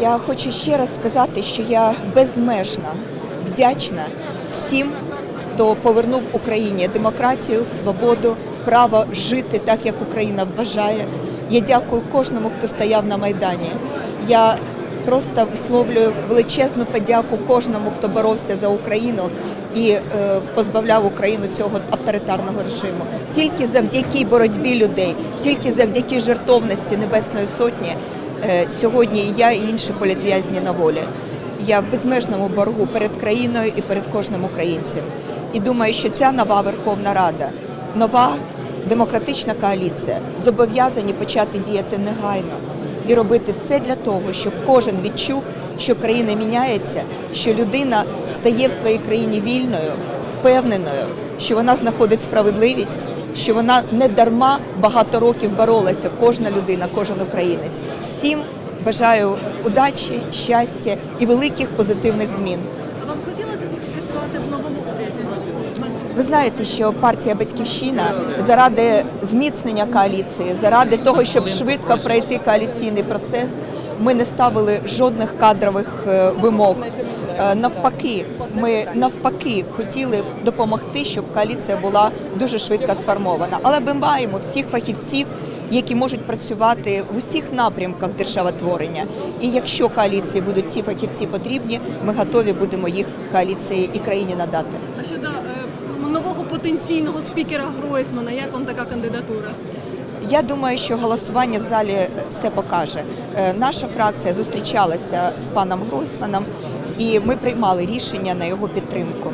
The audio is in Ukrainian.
Я хочу ще раз сказати, що я безмежно вдячна всім, хто повернув Україні демократію, свободу, право жити так, як Україна вважає. Я дякую кожному, хто стояв на майдані. Я просто висловлюю величезну подяку кожному, хто боровся за Україну і е, позбавляв Україну цього авторитарного режиму. Тільки завдяки боротьбі людей, тільки завдяки жертовності Небесної Сотні. Е, Сьогодні і я і інші політв'язні на волі. Я в безмежному боргу перед країною і перед кожним українцем. І думаю, що ця нова Верховна Рада, нова демократична коаліція зобов'язані почати діяти негайно і робити все для того, щоб кожен відчув, що країна міняється, що людина стає в своїй країні вільною, впевненою, що вона знаходить справедливість, що вона не дарма багато років боролася, кожна людина, кожен українець. Всім бажаю удачі, щастя і великих позитивних змін. А вам хотілося б працювати в новому уряді? Ви знаєте, що партія Батьківщина заради зміцнення коаліції, заради того, щоб швидко пройти коаліційний процес, ми не ставили жодних кадрових е, вимог. Е, Навпаки, ми навпаки хотіли допомогти, щоб коаліція була дуже швидко сформована. Але ми маємо всіх фахівців, які можуть працювати в усіх напрямках державотворення. І якщо коаліції будуть ці фахівці потрібні, ми готові будемо їх коаліції і країні надати. А щодо е, нового потенційного спікера Гройсмана, як вам така кандидатура? Я думаю, що голосування в залі все покаже. Е, Наша фракція зустрічалася з паном Гройсманом, і ми приймали рішення на його підтримку.